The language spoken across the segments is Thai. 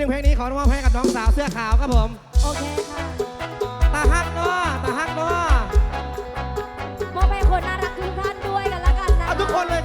นึ่งเพลงนี้ขอมอบให้กับน้องสาวเสื้อขาวครับผม โอเคค่ะตาฮักเนาะตาฮักเนาะมอบให้คนน่ารักทุกท่านด้วยกันละกันนะเอาทุกคนเลย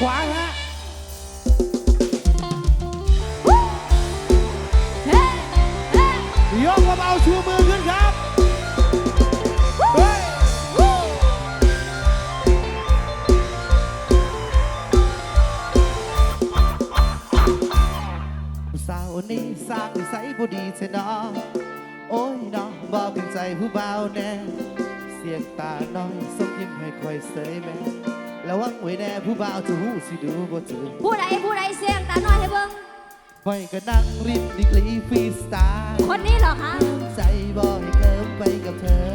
ขวาฮะเฮ้เฮ้ยกเบาชูมือขึ้นครับเฮ้ยสาวนี้สร้างนิสัยพอดีเถอะเนาะโอ้ยน้องบอกเป็นใจผู้เบาแน่ เสียงตาน้อยส่งยิ้มให้คอยเสยแม่ แล้ววังไว้แน่ผู้เบาจะหูสิดูบ่ถือผู้ใดผู้ใดเสียงตาน้อยให้เบิ่งคอยก็นั่งริมดีกรีฟรีสไตล์คนนี้เหรอคะใจบ่ให้เคิมไปกับเธอ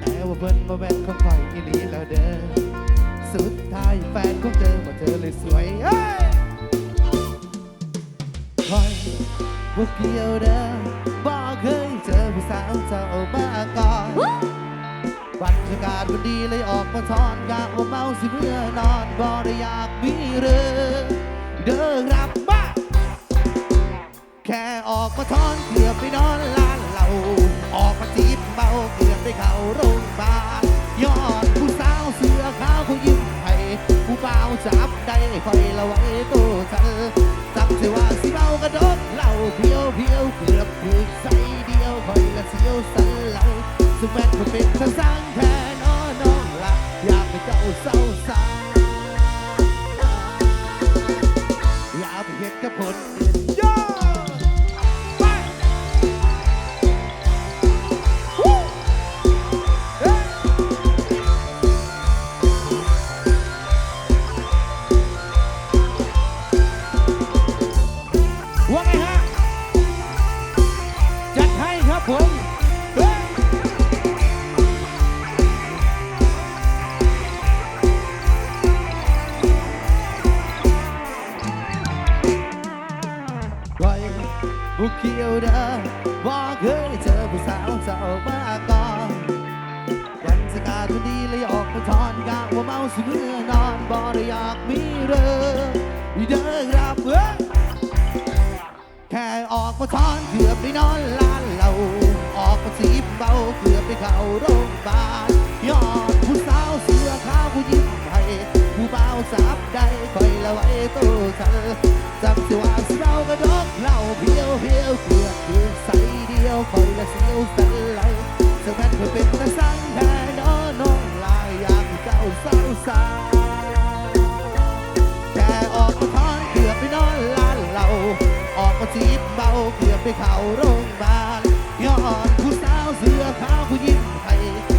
แต่ว่าเพิ่นบ่แม่นของข่อยอีหลีแล้วเด้อสุดท้ายแฟนของเธอบ่เธอเลยสวยเฮ้ยคอยบ่เกี่ยวเด้อบ่เคยเจอผู้สาวเจ้ามาก่อน บรรยากาศมันดีเลยออกมาทอนกะว่าเมาสิเมื่อนอนบ่ได้อยากมีเรื่องเด้อรับบ้าแค่ออกมาทอนเกือบไปนอนลานเหล่าออกมาจีบเมาเกือบไปเข้าโรงพยาบาลยอดผู้สาวเสื้อขาวผู้ยิ้มให้ผู้เบาจับได้คอยละไว้ตัวเธอจับเธอว่าสิเมากระดกเหล่าเพียวเพียวเกือบถึงใส่เดียวคอยละเสียวสันหล่าสมัยก็เป็นทางสร้างแค่นอน้องละอยากไปเจ้าเศร้าสาอยากไปเห็นกับคน อนเกือบไปนอนลานเหล่าออกมาจีเบาเกือบไปเข้าโรงพยาบาลยอดผู้สาวเสื้อขาวผู้ยิ้มให้ผู้เบาจับได้คอยละไว้ตัวเธอจำสิว่าสิเบากระดกเหล่าเพียวเพียวเกือบคือใส่เดียวคอยละเสียวสันไหลเธอแม่นเพื่อเป็นตะสังแทนน้อน้องลายอยากเจ้าเศร้าสาแค่ออกมาทอนเกือบไปนอนลานเหล่าออกมาจีบ ไปเข้าโรงพยาบาลย้อนผู้สาวเสื้อขาวผู้ยิ้มให้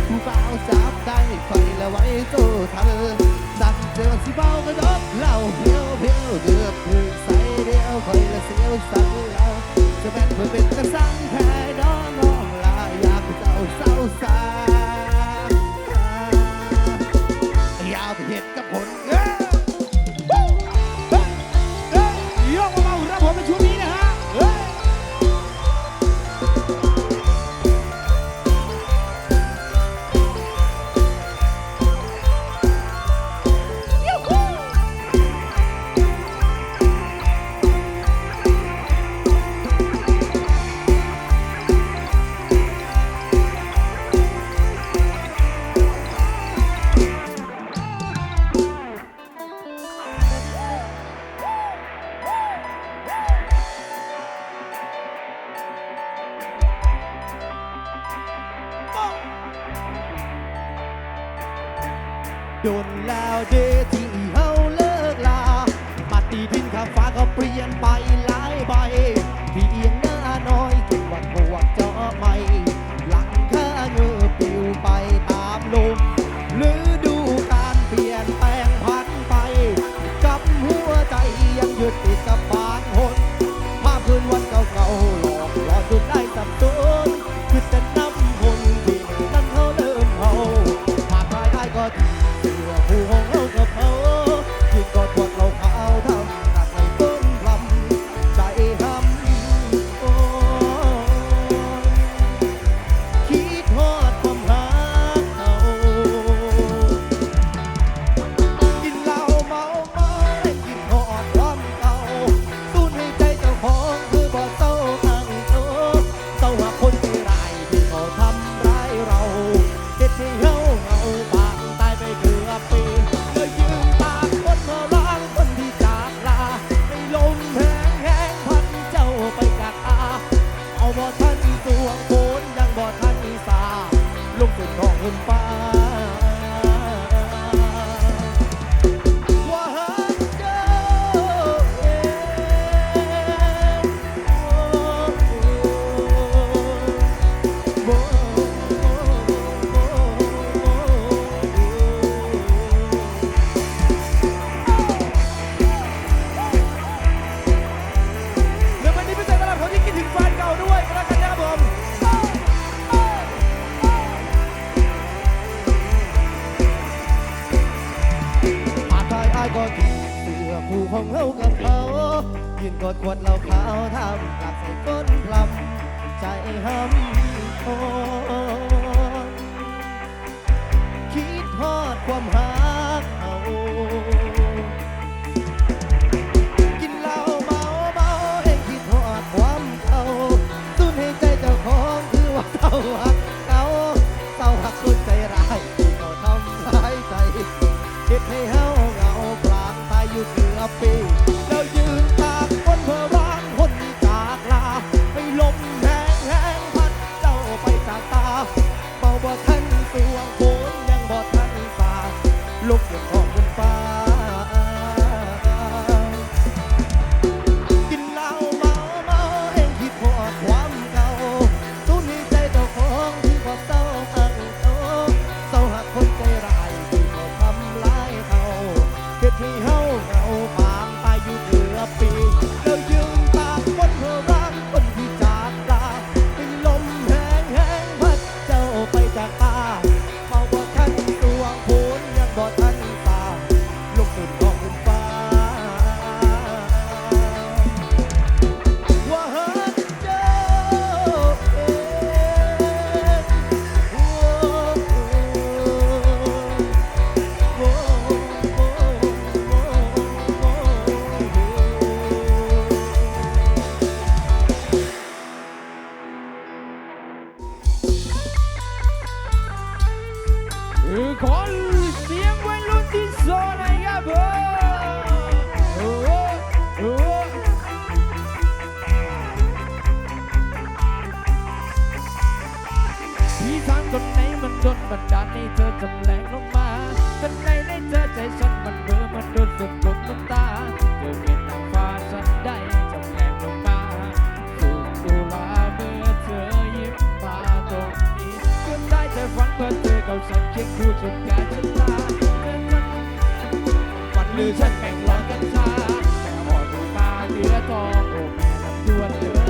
ผู้เบาจับได้ไฟละไว้ตัวทันสันเจอสิเบากระดกเหล่าเพียวเพียวเดือบถึงใส่เดียวคอยละเสียวสั่งเราจะแม่นเพื่อเป็น โดนแล้วเดที่เฮาเลิกลาปฏิทินข้าฟ้าก็เปลี่ยนไปหลายใบ ขวดเราเขาทำกับ ผู้จุดการฉันตาวันหรือฉันแบ่งร้อยกันชาแต่หอดูตาเนื้อทองโอ้แม่ลำดวนเธอ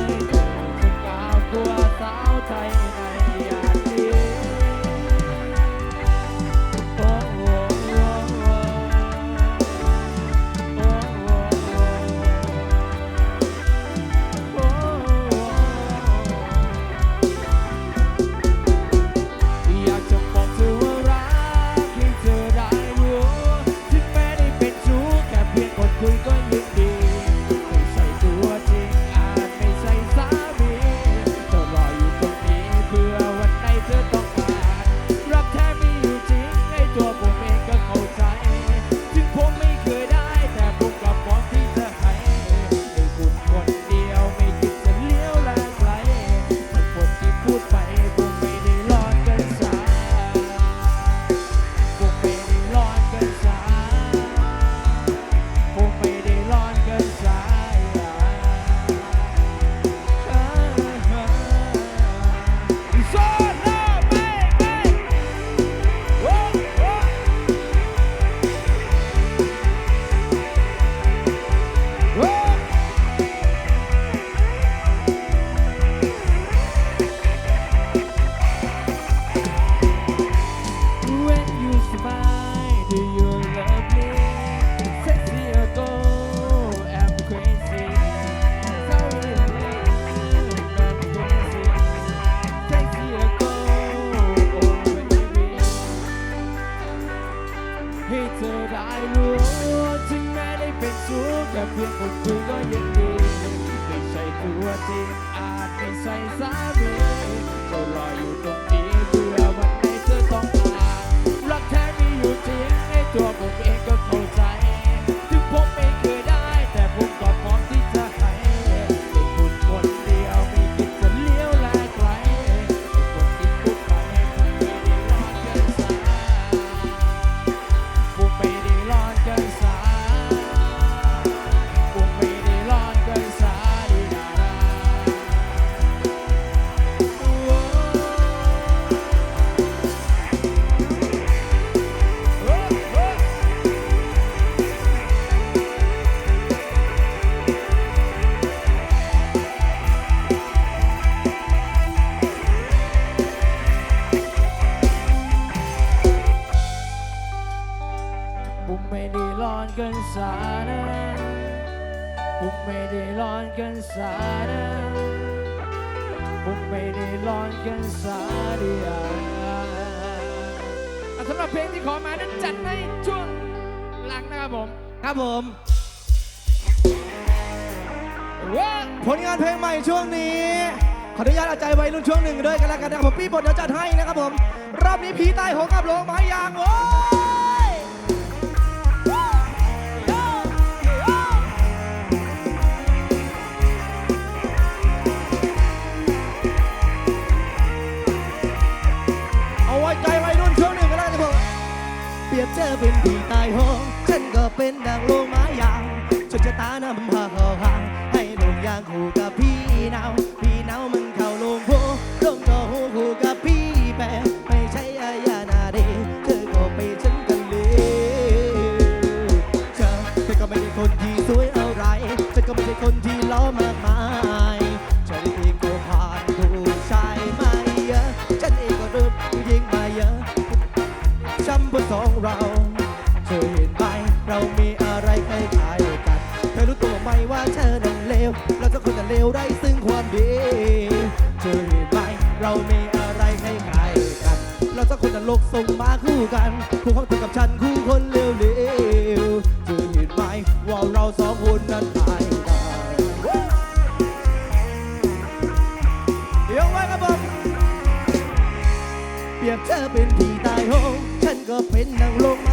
ผมพี่บทเดี๋ยวจัดให้นะครับผม รอบนี้ผีใต้หงกับโลงไม้ยางโอ้ยเอาไว้ใจวัยรุ่นช่วงหนึ่งกันแล้วนครับผมเปรียบเธอเป็นผีตายโหงฉันก็เป็นดังโลงไม้ยางชนชะตานำพาเขาหางให้ลงยางคู่กับพี่นาวพี่นาวมัน โพลงก็หูคู่กับพี่แปะไม่ใช่อายานาเดเธอก็ไปฉันกันเลยเธอเธอก็ไม่ใช่คนที่สวยอะไรฉันก็ไม่ใช่คนที่ล้อมากมายฉันเองก็ผ่านผู้ชายมาเยอะฉันเองก็โดนผู้หญิงมาเยอะช้ำบนสองเราเธอเห็นไหมเรามีอะไรคล้ายๆกันเธอรู้ตัวไหมว่าเธอนั้นเลวเราจะคนแต่เลวได้ซึ่งความดีเธอ เห็นไมเรามีอะไรคล้ายๆกัน เราจะคนแต่โลกส่งมาคู่กัน คู่ของเธอกับฉันคู่คนเลวเลวๆเธอเห็นไหมว่าเราสองคนนั้นคล้ายกันเดี๋ยวไว้ครับผมเปรียบเธอเป็นผีตายโหงฉันก็เป็นนางลกไม้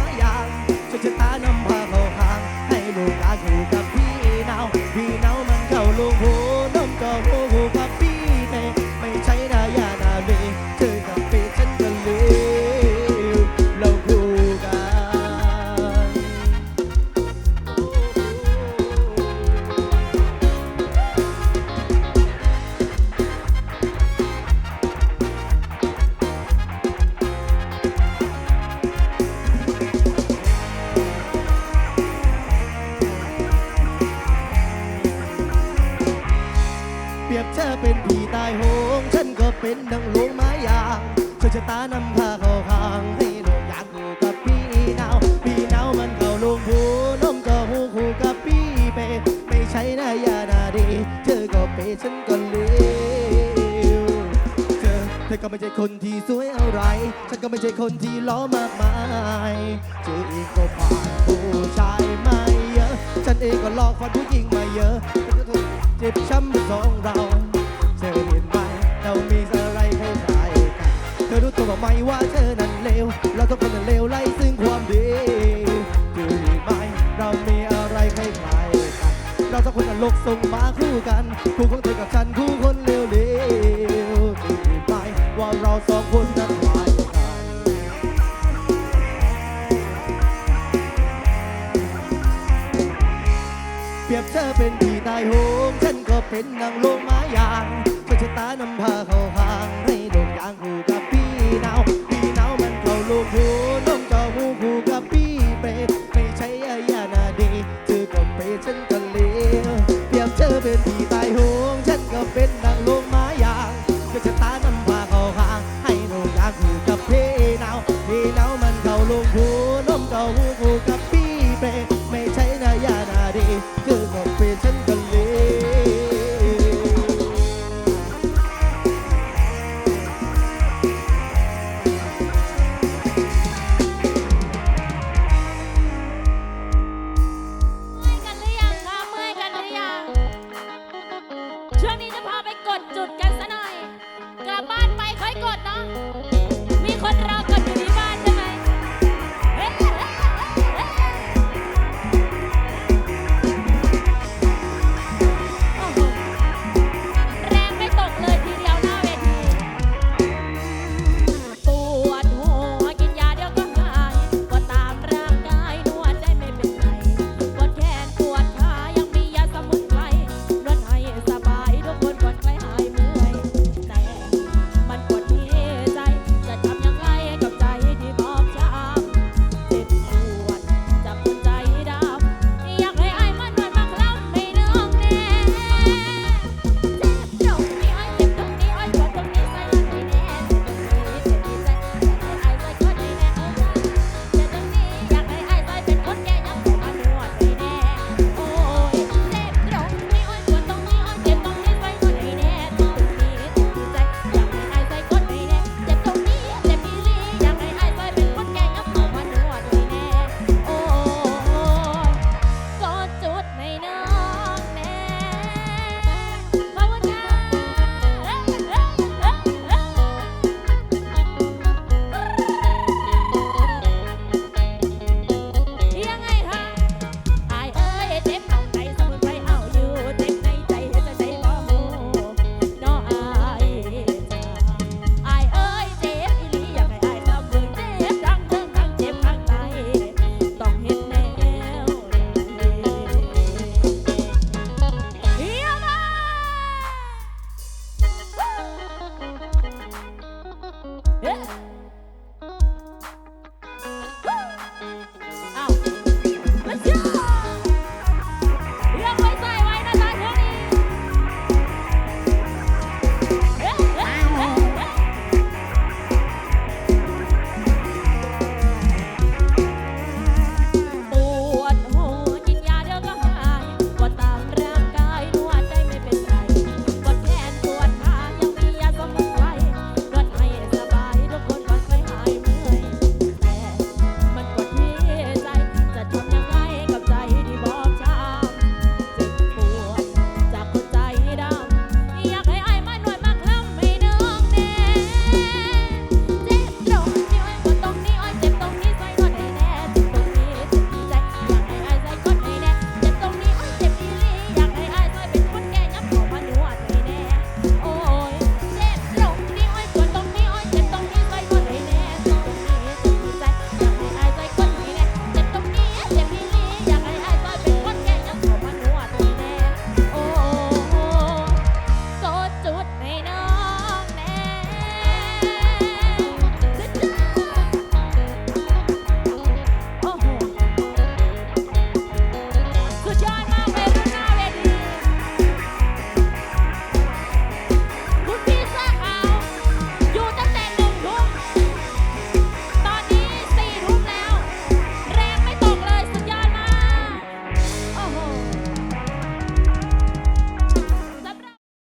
ยา ลอกฟันผู้งมาเยอะเจ็บช้ำสองเราเธอเห็นไหมเรามีอะไรคล้ายๆกันเธอรู้ตัวไหมว่าเธอนั้นเลวเราทุกคนนั้นเลวไล่ซึ่งความดีเธอเห็นไหมเรามีอะไรคล้ายกันเราทุกคนนั้นลกส่งมาคู่กันคู่ของเธอกับฉันคู่คนเลวเลวๆเธอเห็นไหมว่าเราสองคน เธอเป็นผีตายโหงฉันก็เป็นนางโลงไม้ยางช่วยชะตานำพาเขา